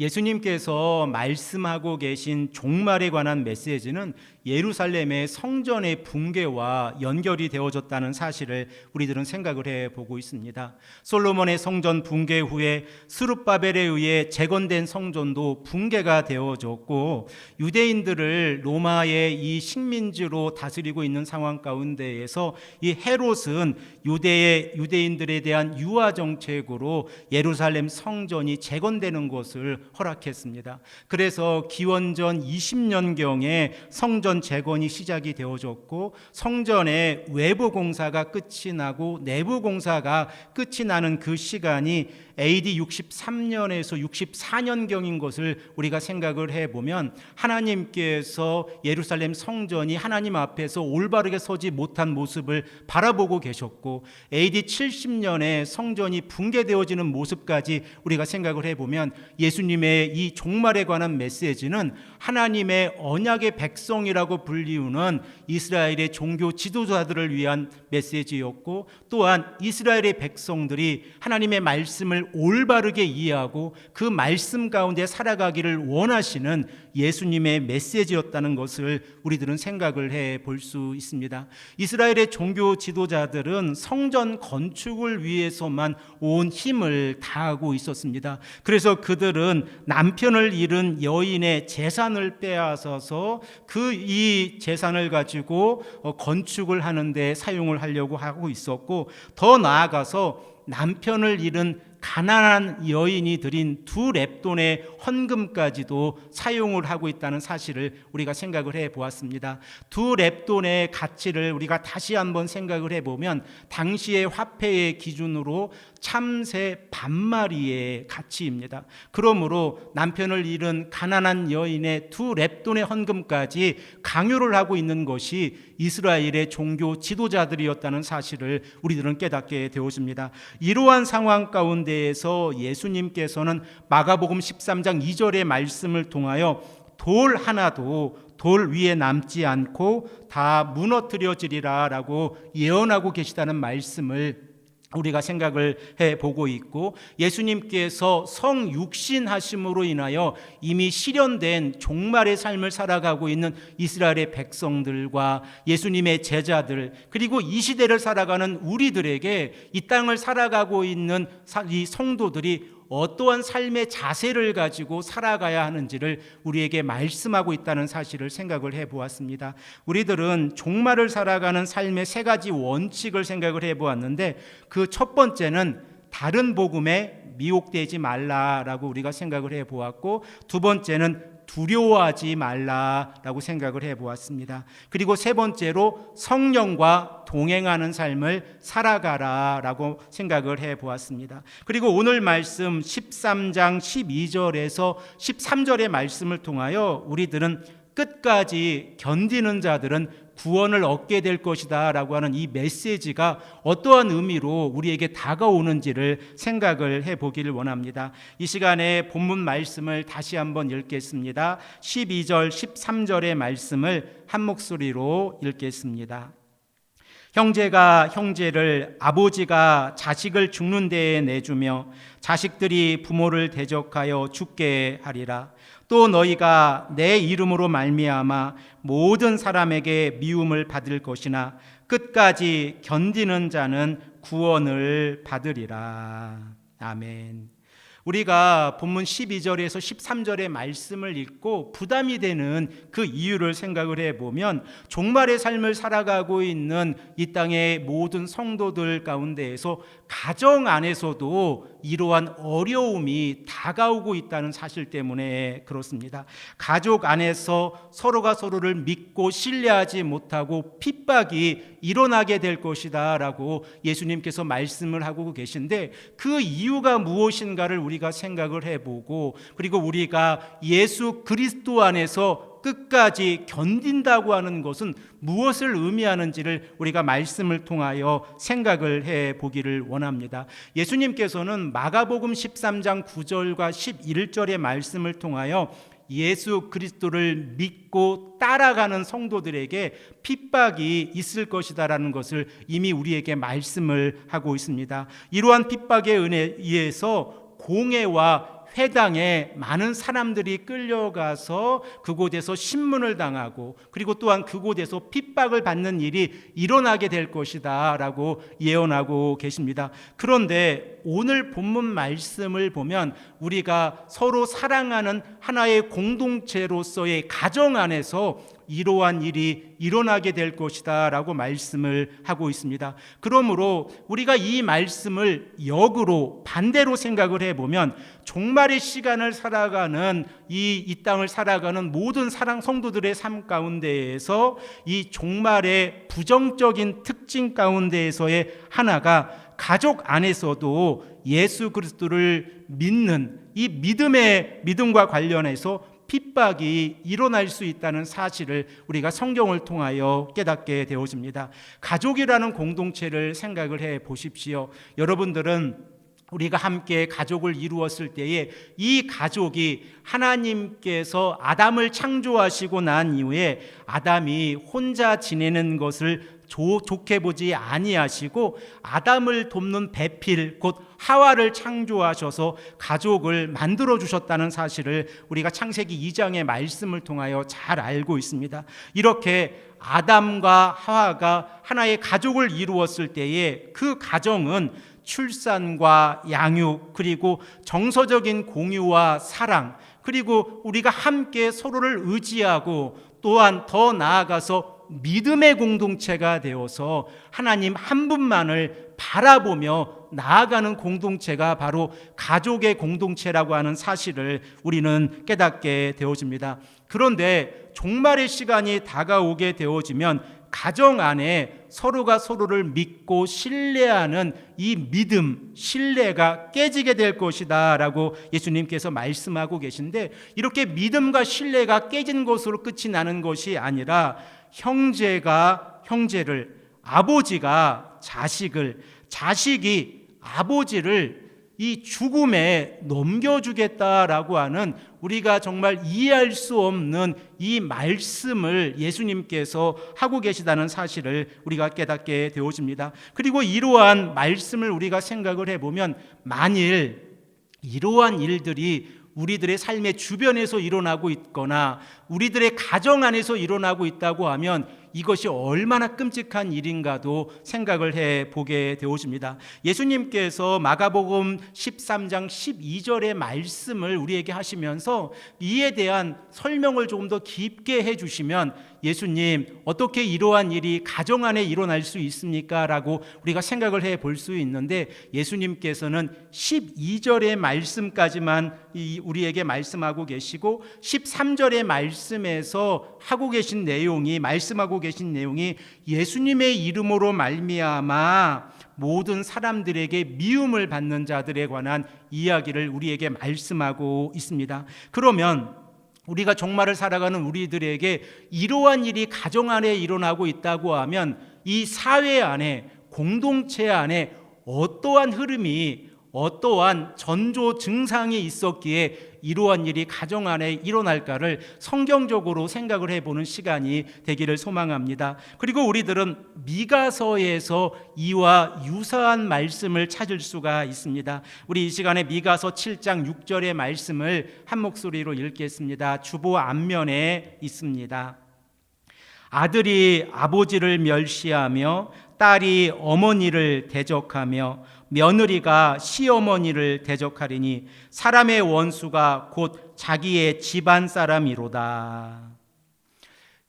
예수님께서 말씀하고 계신 종말에 관한 메시지는 예루살렘의 성전의 붕괴와 연결이 되어졌다는 사실을 우리들은 생각을 해 보고 있습니다. 솔로몬의 성전 붕괴 후에 스룹바벨에 의해 재건된 성전도 붕괴가 되어졌고 유대인들을 로마의 이 식민지로 다스리고 있는 상황 가운데에서 이 헤롯은 유대의 유대인들에 대한 유화 정책으로 예루살렘 성전이 재건되는 것을 허락했습니다. 그래서 기원전 20년경에 성전 재건이 시작이 되어졌고 성전의 외부 공사가 끝이 나고 내부 공사가 끝이 나는 그 시간이 AD 63년에서 64년경인 것을 우리가 생각을 해 보면 하나님께서 예루살렘 성전이 하나님 앞에서 올바르게 서지 못한 모습을 바라보고 계셨고 AD 70년에 성전이 붕괴되어지는 모습까지 우리가 생각을 해 보면 예수님 의 이 종말에 관한 메시지는 하나님의 언약의 백성이라고 불리우는 이스라엘의 종교 지도자들을 위한 메시지였고 또한 이스라엘의 백성들이 하나님의 말씀을 올바르게 이해하고 그 말씀 가운데 살아가기를 원하시는 예수님의 메시지였다는 것을 우리들은 생각을 해 볼 수 있습니다. 이스라엘의 종교 지도자들은 성전 건축을 위해서만 온 힘을 다하고 있었습니다. 그래서 그들은 남편을 잃은 여인의 재산을 빼앗아서 그 이 재산을 가지고 어, 건축을 하는데 사용을 하려고 하고 있었고 더 나아가서 남편을 잃은 가난한 여인이 드린 두 랩돈의 헌금까지도 사용을 하고 있다는 사실을 우리가 생각을 해 보았습니다. 두 랩돈의 가치를 우리가 다시 한번 생각을 해 보면 당시의 화폐의 기준으로 참새 반마리의 가치입니다. 그러므로 남편을 잃은 가난한 여인의 두 랩돈의 헌금까지 강요를 하고 있는 것이 이스라엘의 종교 지도자들이었다는 사실을 우리들은 깨닫게 되어집니다. 이러한 상황 가운데에서 예수님께서는 마가복음 13장 2절의 말씀을 통하여 돌 하나도 돌 위에 남지 않고 다 무너뜨려지리라 라고 예언하고 계시다는 말씀을 우리가 생각을 해 보고 있고 예수님께서 성육신 하심으로 인하여 이미 실현된 종말의 삶을 살아가고 있는 이스라엘의 백성들과 예수님의 제자들 그리고 이 시대를 살아가는 우리들에게 이 땅을 살아가고 있는 이 성도들이 어떠한 삶의 자세를 가지고 살아가야 하는지를 우리에게 말씀하고 있다는 사실을 생각을 해 보았습니다. 우리들은 종말을 살아가는 삶의 세 가지 원칙을 생각을 해 보았는데 그 첫 번째는 다른 복음에 미혹되지 말라라고 우리가 생각을 해 보았고 두 번째는 두려워하지 말라라고 생각을 해 보았습니다. 그리고 세 번째로 성령과 동행하는 삶을 살아가라라고 생각을 해 보았습니다. 그리고 오늘 말씀 13장 12절에서 13절의 말씀을 통하여 우리들은 끝까지 견디는 자들은 구원을 얻게 될 것이다 라고 하는 이 메시지가 어떠한 의미로 우리에게 다가오는지를 생각을 해 보기를 원합니다. 이 시간에 본문 말씀을 다시 한번 읽겠습니다. 12절 13절의 말씀을 한 목소리로 읽겠습니다. 형제가 형제를 아버지가 자식을 죽는 데에 내주며 자식들이 부모를 대적하여 죽게 하리라. 또 너희가 내 이름으로 말미암아 모든 사람에게 미움을 받을 것이나 끝까지 견디는 자는 구원을 받으리라. 아멘. 우리가 본문 12절에서 13절의 말씀을 읽고 부담이 되는 그 이유를 생각을 해 보면 종말의 삶을 살아가고 있는 이 땅의 모든 성도들 가운데에서 가정 안에서도 이러한 어려움이 다가오고 있다는 사실 때문에 그렇습니다. 가족 안에서 서로가 서로를 믿고 신뢰하지 못하고 핍박이 일어나게 될 것이다라고 예수님께서 말씀을 하고 계신데 그 이유가 무엇인가를 우리가 생각을 해보고 그리고 우리가 예수 그리스도 안에서 끝까지 견딘다고 하는 것은 무엇을 의미하는지를 우리가 말씀을 통하여 생각을 해 보기를 원합니다. 예수님께서는 마가복음 13장 9절과 11절의 말씀을 통하여 예수 그리스도를 믿고 따라가는 성도들에게 핍박이 있을 것이다라는 것을 이미 우리에게 말씀을 하고 있습니다. 이러한 핍박에 의해서 공회와 회당에 많은 사람들이 끌려가서 그곳에서 신문을 당하고 그리고 또한 그곳에서 핍박을 받는 일이 일어나게 될 것이다 라고 예언하고 계십니다. 그런데 오늘 본문 말씀을 보면 우리가 서로 사랑하는 하나의 공동체로서의 가정 안에서 이러한 일이 일어나게 될 것이다 라고 말씀을 하고 있습니다. 그러므로 우리가 이 말씀을 역으로 반대로 생각을 해 보면 종말의 시간을 살아가는 이, 이 땅을 살아가는 모든 사랑 성도들의 삶 가운데에서 이 종말의 부정적인 특징 가운데에서의 하나가 가족 안에서도 예수 그리스도를 믿는 이 믿음의 믿음과 관련해서 핍박이 일어날 수 있다는 사실을 우리가 성경을 통하여 깨닫게 되어집니다. 가족이라는 공동체를 생각을 해 보십시오. 여러분들은 우리가 함께 가족을 이루었을 때에 이 가족이 하나님께서 아담을 창조하시고 난 이후에 아담이 혼자 지내는 것을 조, 좋게 보지 아니하시고 아담을 돕는 배필 곧 하와를 창조하셔서 가족을 만들어 주셨다는 사실을 우리가 창세기 2장의 말씀을 통하여 잘 알고 있습니다. 이렇게 아담과 하와가 하나의 가족을 이루었을 때에 그 가정은 출산과 양육 그리고 정서적인 공유와 사랑 그리고 우리가 함께 서로를 의지하고 또한 더 나아가서 믿음의 공동체가 되어서 하나님 한 분만을 바라보며 나아가는 공동체가 바로 가족의 공동체라고 하는 사실을 우리는 깨닫게 되어집니다. 그런데 종말의 시간이 다가오게 되어지면 가정 안에 서로가 서로를 믿고 신뢰하는 이 믿음, 신뢰가 깨지게 될 것이다 라고 예수님께서 말씀하고 계신데 이렇게 믿음과 신뢰가 깨진 것으로 끝이 나는 것이 아니라 형제가 형제를 아버지가 자식을 자식이 아버지를 이 죽음에 넘겨주겠다라고 하는 우리가 정말 이해할 수 없는 이 말씀을 예수님께서 하고 계시다는 사실을 우리가 깨닫게 되어집니다. 그리고 이러한 말씀을 우리가 생각을 해보면 만일 이러한 일들이 우리들의 삶의 주변에서 일어나고 있거나 우리들의 가정 안에서 일어나고 있다고 하면 이것이 얼마나 끔찍한 일인가도 생각을 해 보게 되어집니다. 예수님께서 마가복음 13장 12절의 말씀을 우리에게 하시면서 이에 대한 설명을 조금 더 깊게 해 주시면 예수님 어떻게 이러한 일이 가정 안에 일어날 수 있습니까? 라고 우리가 생각을 해 볼 수 있는데 예수님께서는 12절의 말씀까지만 우리에게 말씀하고 계시고 13절의 말씀에서 하고 계신 내용이 말씀하고 계신 내용이 예수님의 이름으로 말미암아 모든 사람들에게 미움을 받는 자들에 관한 이야기를 우리에게 말씀하고 있습니다. 그러면 우리가 종말을 살아가는 우리들에게 이러한 일이 가정 안에 일어나고 있다고 하면 이 사회 안에 공동체 안에 어떠한 흐름이 어떠한 전조 증상이 있었기에 이러한 일이 가정 안에 일어날까를 성경적으로 생각을 해보는 시간이 되기를 소망합니다. 그리고 우리들은 미가서에서 이와 유사한 말씀을 찾을 수가 있습니다. 우리 이 시간에 미가서 7장 6절의 말씀을 한 목소리로 읽겠습니다. 주보 앞면에 있습니다. 아들이 아버지를 멸시하며 딸이 어머니를 대적하며 며느리가 시어머니를 대적하리니 사람의 원수가 곧 자기의 집안 사람이로다.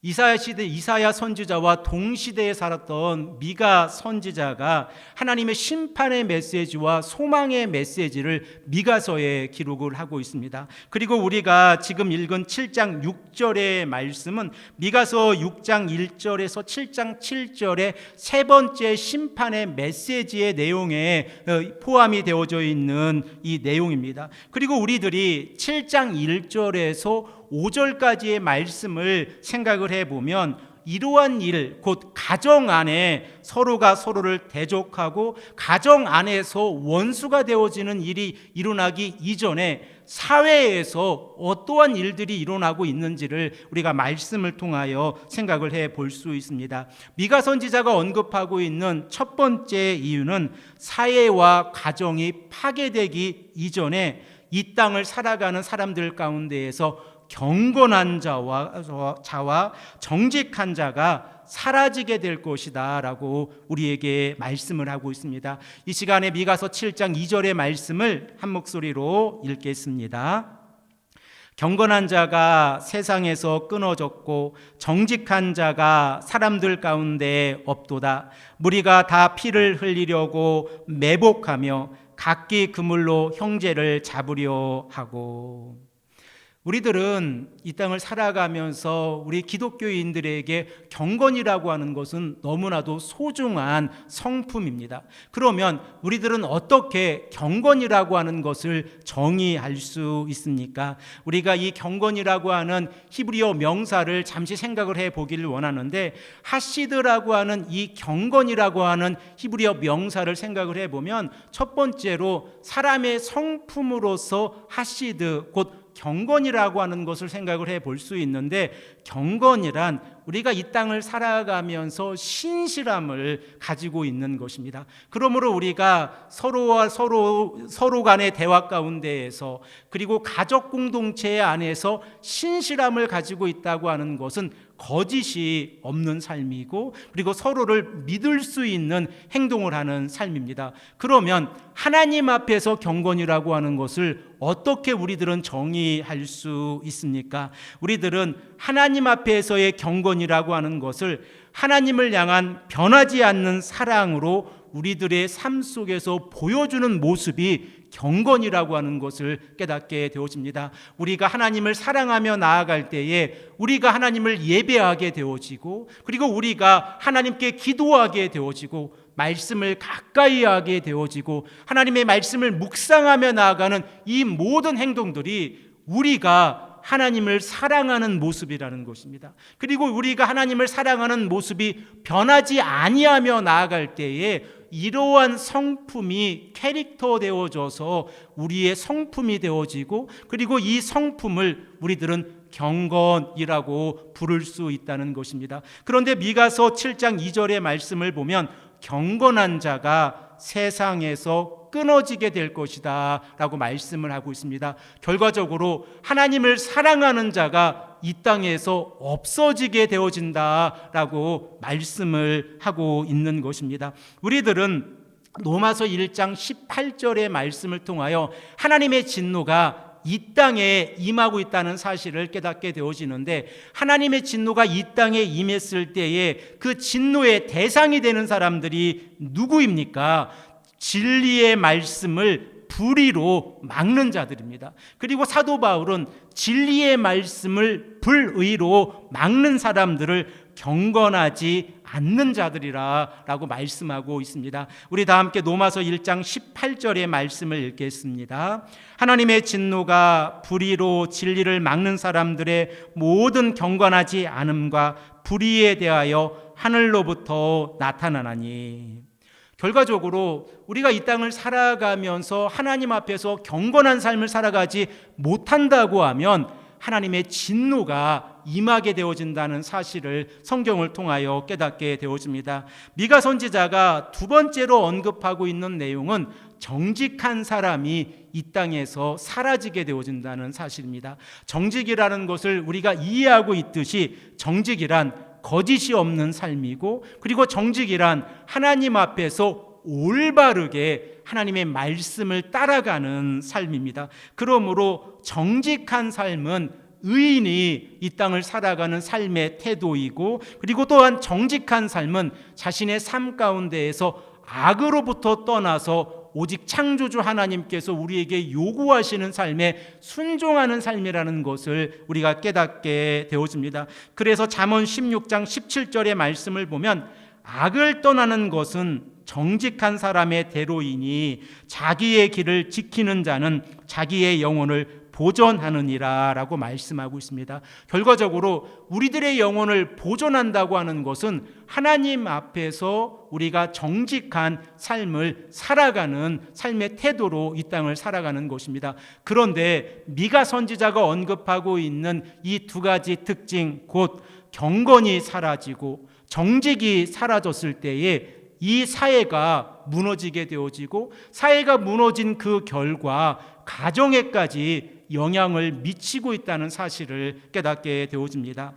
이사야 시대 이사야 선지자와 동시대에 살았던 미가 선지자가 하나님의 심판의 메시지와 소망의 메시지를 미가서에 기록을 하고 있습니다. 그리고 우리가 지금 읽은 7장 6절의 말씀은 미가서 6장 1절에서 7장 7절의 세 번째 심판의 메시지의 내용에 어, 포함이 되어져 있는 이 내용입니다. 그리고 우리들이 7장 1절에서 5절까지의 말씀을 생각을 해 보면 이러한 일, 곧 가정 안에 서로가 서로를 대적하고 가정 안에서 원수가 되어지는 일이 일어나기 이전에 사회에서 어떠한 일들이 일어나고 있는지를 우리가 말씀을 통하여 생각을 해 볼 수 있습니다. 미가 선지자가 언급하고 있는 첫 번째 이유는 사회와 가정이 파괴되기 이전에 이 땅을 살아가는 사람들 가운데에서 경건한 자와 자와 정직한 자가 사라지게 될 것이다라고 우리에게 말씀을 하고 있습니다. 이 시간에 미가서 7장 2절의 말씀을 한 목소리로 읽겠습니다. 경건한 자가 세상에서 끊어졌고 정직한 자가 사람들 가운데 없도다. 무리가 다 피를 흘리려고 매복하며 각기 그물로 형제를 잡으려 하고 우리들은 이 땅을 살아가면서 우리 기독교인들에게 경건이라고 하는 것은 너무나도 소중한 성품입니다. 그러면 우리들은 어떻게 경건이라고 하는 것을 정의할 수 있습니까? 우리가 이 경건이라고 하는 히브리어 명사를 잠시 생각을 해 보기를 원하는데 하시드라고 하는 이 경건이라고 하는 히브리어 명사를 생각을 해 보면 첫 번째로 사람의 성품으로서 하시드 곧 경건이라고 하는 것을 생각을 해 볼 수 있는데 경건이란 우리가 이 땅을 살아가면서 신실함을 가지고 있는 것입니다. 그러므로 우리가 서로와 서로 서로 간의 대화 가운데에서 그리고 가족 공동체 안에서 신실함을 가지고 있다고 하는 것은 거짓이 없는 삶이고 그리고 서로를 믿을 수 있는 행동을 하는 삶입니다. 그러면 하나님 앞에서 경건이라고 하는 것을 어떻게 우리들은 정의할 수 있습니까? 우리들은 하나님 앞에서의 경건이라고 하는 것을 하나님을 향한 변하지 않는 사랑으로 우리들의 삶 속에서 보여주는 모습이 경건이라고 하는 것을 깨닫게 되어집니다. 우리가 하나님을 사랑하며 나아갈 때에 우리가 하나님을 예배하게 되어지고 그리고 우리가 하나님께 기도하게 되어지고 말씀을 가까이 하게 되어지고 하나님의 말씀을 묵상하며 나아가는 이 모든 행동들이 우리가 하나님을 사랑하는 모습이라는 것입니다. 그리고 우리가 하나님을 사랑하는 모습이 변하지 아니하며 나아갈 때에 이러한 성품이 캐릭터 되어져서 우리의 성품이 되어지고 그리고 이 성품을 우리들은 경건이라고 부를 수 있다는 것입니다. 그런데 미가서 7장 2절의 말씀을 보면 경건한 자가 세상에서 끊어지게 될 것이다 라고 말씀을 하고 있습니다. 결과적으로 하나님을 사랑하는 자가 이 땅에서 없어지게 되어진다 라고 말씀을 하고 있는 것입니다. 우리들은 로마서 1장 18절의 말씀을 통하여 하나님의 진노가 이 땅에 임하고 있다는 사실을 깨닫게 되어지는데 하나님의 진노가 이 땅에 임했을 때에 그 진노의 대상이 되는 사람들이 누구입니까? 진리의 말씀을 불의로 막는 자들입니다. 그리고 사도 바울은 진리의 말씀을 불의로 막는 사람들을 경건하지 않는 자들이라라고 말씀하고 있습니다. 우리 다 함께 로마서 1장 18절의 말씀을 읽겠습니다. 하나님의 진노가 불의로 진리를 막는 사람들의 모든 경건하지 않음과 불의에 대하여 하늘로부터 나타나나니 결과적으로 우리가 이 땅을 살아가면서 하나님 앞에서 경건한 삶을 살아가지 못한다고 하면 하나님의 진노가 임하게 되어진다는 사실을 성경을 통하여 깨닫게 되어집니다. 미가 선지자가 두 번째로 언급하고 있는 내용은 정직한 사람이 이 땅에서 사라지게 되어진다는 사실입니다. 정직이라는 것을 우리가 이해하고 있듯이 정직이란 거짓이 없는 삶이고 그리고 정직이란 하나님 앞에서 올바르게 하나님의 말씀을 따라가는 삶입니다. 그러므로 정직한 삶은 의인이 이 땅을 살아가는 삶의 태도이고 그리고 또한 정직한 삶은 자신의 삶 가운데에서 악으로부터 떠나서 오직 창조주 하나님께서 우리에게 요구하시는 삶에 순종하는 삶이라는 것을 우리가 깨닫게 되어집니다. 그래서 잠언 16장 17절의 말씀을 보면 악을 떠나는 것은 정직한 사람의 대로이니 자기의 길을 지키는 자는 자기의 영혼을 보존하느니라라고 말씀하고 있습니다. 결과적으로 우리들의 영혼을 보존한다고 하는 것은 하나님 앞에서 우리가 정직한 삶을 살아가는 삶의 태도로 이 땅을 살아가는 것입니다. 그런데 미가 선지자가 언급하고 있는 이 두 가지 특징 곧 경건이 사라지고 정직이 사라졌을 때에 이 사회가 무너지게 되어지고 사회가 무너진 그 결과 가정에까지 영향을 미치고 있다는 사실을 깨닫게 되어집니다.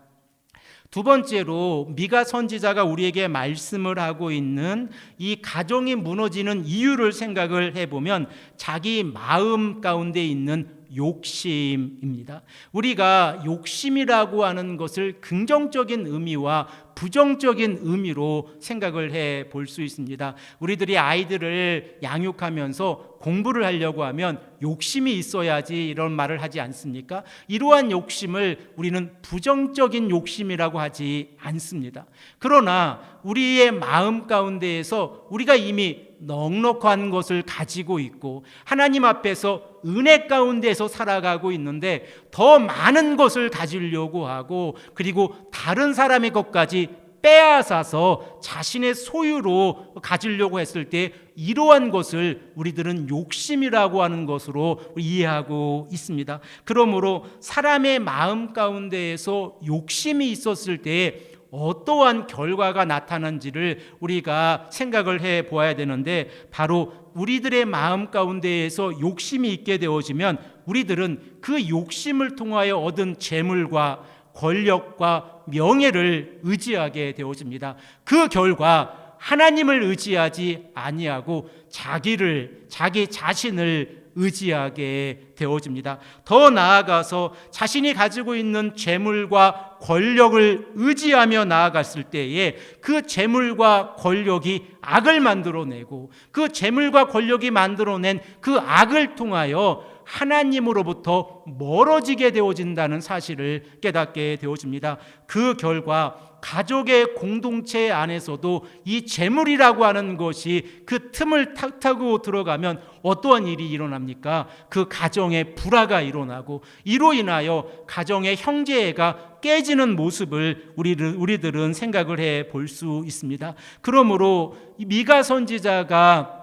두 번째로 미가 선지자가 우리에게 말씀을 하고 있는 이 가정이 무너지는 이유를 생각을 해보면 자기 마음 가운데 있는 욕심입니다. 우리가 욕심이라고 하는 것을 긍정적인 의미와 부정적인 의미로 생각을 해 볼 수 있습니다. 우리들이 아이들을 양육하면서 공부를 하려고 하면 욕심이 있어야지 이런 말을 하지 않습니까? 이러한 욕심을 우리는 부정적인 욕심이라고 하지 않습니다. 그러나 우리의 마음 가운데에서 우리가 이미 넉넉한 것을 가지고 있고 하나님 앞에서 은혜 가운데서 살아가고 있는데 더 많은 것을 가지려고 하고 그리고 다른 사람의 것까지 빼앗아서 자신의 소유로 가지려고 했을 때 이러한 것을 우리들은 욕심이라고 하는 것으로 이해하고 있습니다. 그러므로 사람의 마음 가운데에서 욕심이 있었을 때 어떠한 결과가 나타난지를 우리가 생각을 해 보아야 되는데 바로 우리들의 마음 가운데에서 욕심이 있게 되어지면 우리들은 그 욕심을 통하여 얻은 재물과 권력과 명예를 의지하게 되어집니다. 그 결과 하나님을 의지하지 아니하고 자기를 자기 자신을 의지하게 되어집니다. 더 나아가서 자신이 가지고 있는 재물과 권력을 의지하며 나아갔을 때에 그 재물과 권력이 악을 만들어내고 그 재물과 권력이 만들어낸 그 악을 통하여 하나님으로부터 멀어지게 되어진다는 사실을 깨닫게 되어집니다. 그 결과 가족의 공동체 안에서도 이 재물이라고 하는 것이 그 틈을 타고 들어가면 어떠한 일이 일어납니까? 그 가정의 불화가 일어나고 이로 인하여 가정의 형제가 깨지는 모습을 우리를, 우리들은 생각을 해 볼 수 있습니다. 그러므로 미가 선지자가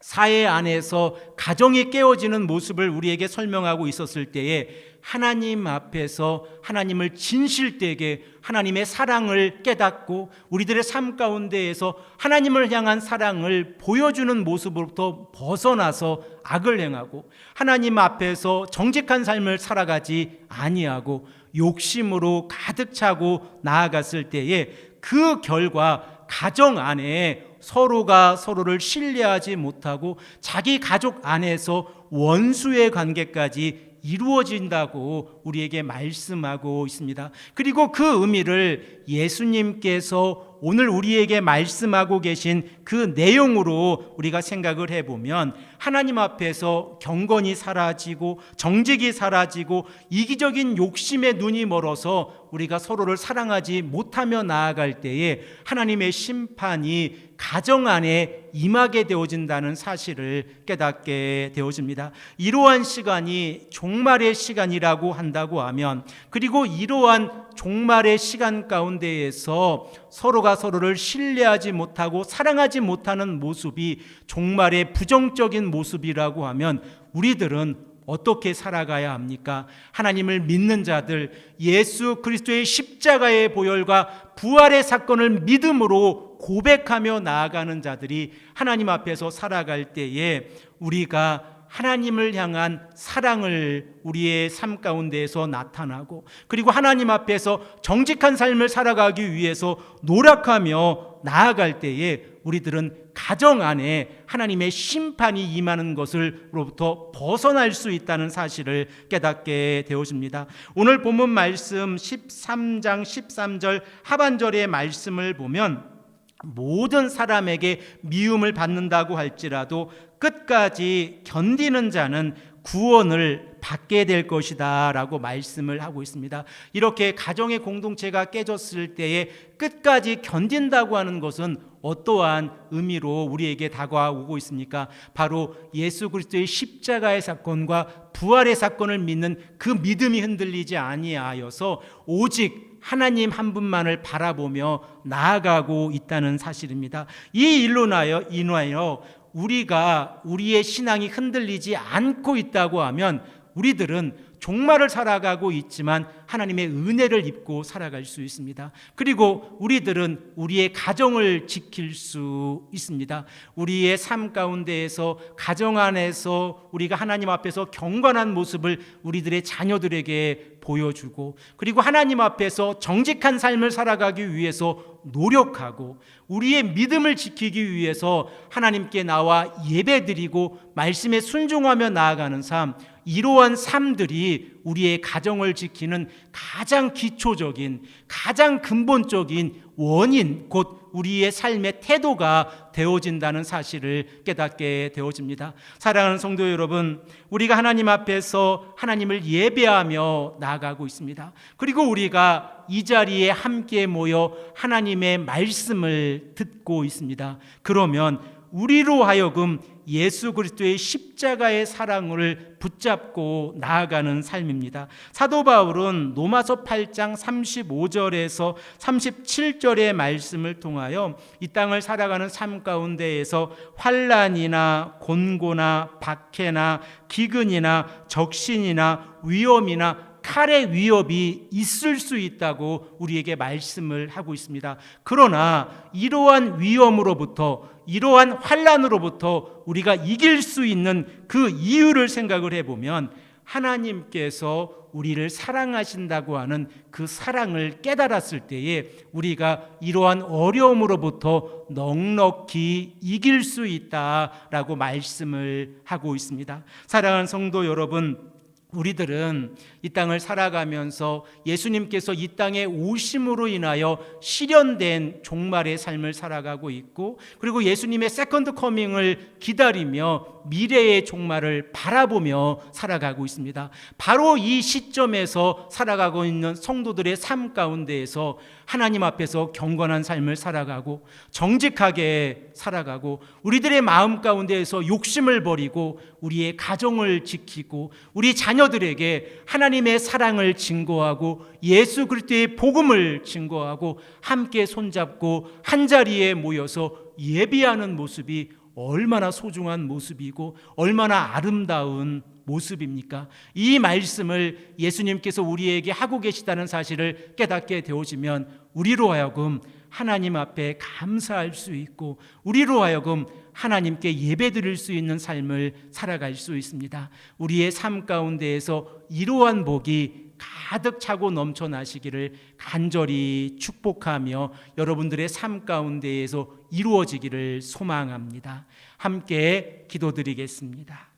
사회 안에서 가정이 깨어지는 모습을 우리에게 설명하고 있었을 때에 하나님 앞에서 하나님을 진실되게 하나님의 사랑을 깨닫고 우리들의 삶 가운데에서 하나님을 향한 사랑을 보여주는 모습으로부터 벗어나서 악을 행하고 하나님 앞에서 정직한 삶을 살아가지 아니하고 욕심으로 가득 차고 나아갔을 때에 그 결과 가정 안에 서로가 서로를 신뢰하지 못하고 자기 가족 안에서 원수의 관계까지 이루어진다고 우리에게 말씀하고 있습니다. 그리고 그 의미를 예수님께서 오늘 우리에게 말씀하고 계신 그 내용으로 우리가 생각을 해보면 하나님 앞에서 경건이 사라지고 정직이 사라지고 이기적인 욕심에 눈이 멀어서 우리가 서로를 사랑하지 못하며 나아갈 때에 하나님의 심판이 가정 안에 임하게 되어진다는 사실을 깨닫게 되어집니다. 이러한 시간이 종말의 시간이라고 한다고 하면 그리고 이러한 종말의 시간 가운데에서 서로가 서로를 신뢰하지 못하고 사랑하지 못하는 모습이 종말의 부정적인 모습이라고 하면 우리들은 어떻게 살아가야 합니까? 하나님을 믿는 자들, 예수 그리스도의 십자가의 보혈과 부활의 사건을 믿음으로 고백하며 나아가는 자들이 하나님 앞에서 살아갈 때에 우리가 하나님을 향한 사랑을 우리의 삶 가운데에서 나타나고 그리고 하나님 앞에서 정직한 삶을 살아가기 위해서 노력하며 나아갈 때에 우리들은 가정 안에 하나님의 심판이 임하는 것을로부터 벗어날 수 있다는 사실을 깨닫게 되어집니다. 오늘 본문 말씀 13장 13절 하반절의 말씀을 보면 모든 사람에게 미움을 받는다고 할지라도 끝까지 견디는 자는 구원을 받게 될 것이다 라고 말씀을 하고 있습니다. 이렇게 가정의 공동체가 깨졌을 때에 끝까지 견딘다고 하는 것은 어떠한 의미로 우리에게 다가오고 있습니까? 바로 예수 그리스도의 십자가의 사건과 부활의 사건을 믿는 그 믿음이 흔들리지 아니하여서 오직 하나님 한 분만을 바라보며 나아가고 있다는 사실입니다. 이 일로 인하여 우리가 우리의 신앙이 흔들리지 않고 있다고 하면 우리들은 종말을 살아가고 있지만 하나님의 은혜를 입고 살아갈 수 있습니다. 그리고 우리들은 우리의 가정을 지킬 수 있습니다. 우리의 삶 가운데에서 가정 안에서 우리가 하나님 앞에서 경건한 모습을 우리들의 자녀들에게 보여주고 그리고 하나님 앞에서 정직한 삶을 살아가기 위해서 노력하고 우리의 믿음을 지키기 위해서 하나님께 나와 예배드리고 말씀에 순종하며 나아가는 삶 이러한 삶들이 우리의 가정을 지키는 가장 기초적인 가장 근본적인 원인 곧 우리의 삶의 태도가 되어진다는 사실을 깨닫게 되어집니다. 사랑하는 성도 여러분, 우리가 하나님 앞에서 하나님을 예배하며 나아가고 있습니다. 그리고 우리가 이 자리에 함께 모여 하나님의 말씀을 듣고 있습니다. 그러면 우리로 하여금 예수 그리스도의 십자가의 사랑을 붙잡고 나아가는 삶입니다. 사도 바울은 로마서 8장 35절에서 37절의 말씀을 통하여 이 땅을 살아가는 삶 가운데에서 환란이나 곤고나 박해나 기근이나 적신이나 위험이나 칼의 위협이 있을 수 있다고 우리에게 말씀을 하고 있습니다. 그러나 이러한 위험으로부터 이러한 환란으로부터 우리가 이길 수 있는 그 이유를 생각을 해 보면 하나님께서 우리를 사랑하신다고 하는 그 사랑을 깨달았을 때에 우리가 이러한 어려움으로부터 넉넉히 이길 수 있다라고 말씀을 하고 있습니다. 사랑하는 성도 여러분, 우리들은 이 땅을 살아가면서 예수님께서 이 땅에 오심으로 인하여 실현된 종말의 삶을 살아가고 있고 그리고 예수님의 세컨드 커밍을 기다리며 미래의 종말을 바라보며 살아가고 있습니다. 바로 이 시점에서 살아가고 있는 성도들의 삶 가운데에서 하나님 앞에서 경건한 삶을 살아가고 정직하게 살아가고 우리들의 마음 가운데에서 욕심을 버리고 우리의 가정을 지키고 우리 자녀들에게 하나님의 사랑을 증거하고 예수 그리스도의 복음을 증거하고 함께 손잡고 한 자리에 모여서 예비하는 모습이 얼마나 소중한 모습이고 얼마나 아름다운 모습입니까? 이 말씀을 예수님께서 우리에게 하고 계시다는 사실을 깨닫게 되어지면 우리로 하여금 하나님 앞에 감사할 수 있고 우리로 하여금 하나님께 예배드릴 수 있는 삶을 살아갈 수 있습니다. 우리의 삶 가운데에서 이러한 복이 가득 차고 넘쳐나시기를 간절히 축복하며 여러분들의 삶 가운데에서 이루어지기를 소망합니다. 함께 기도드리겠습니다.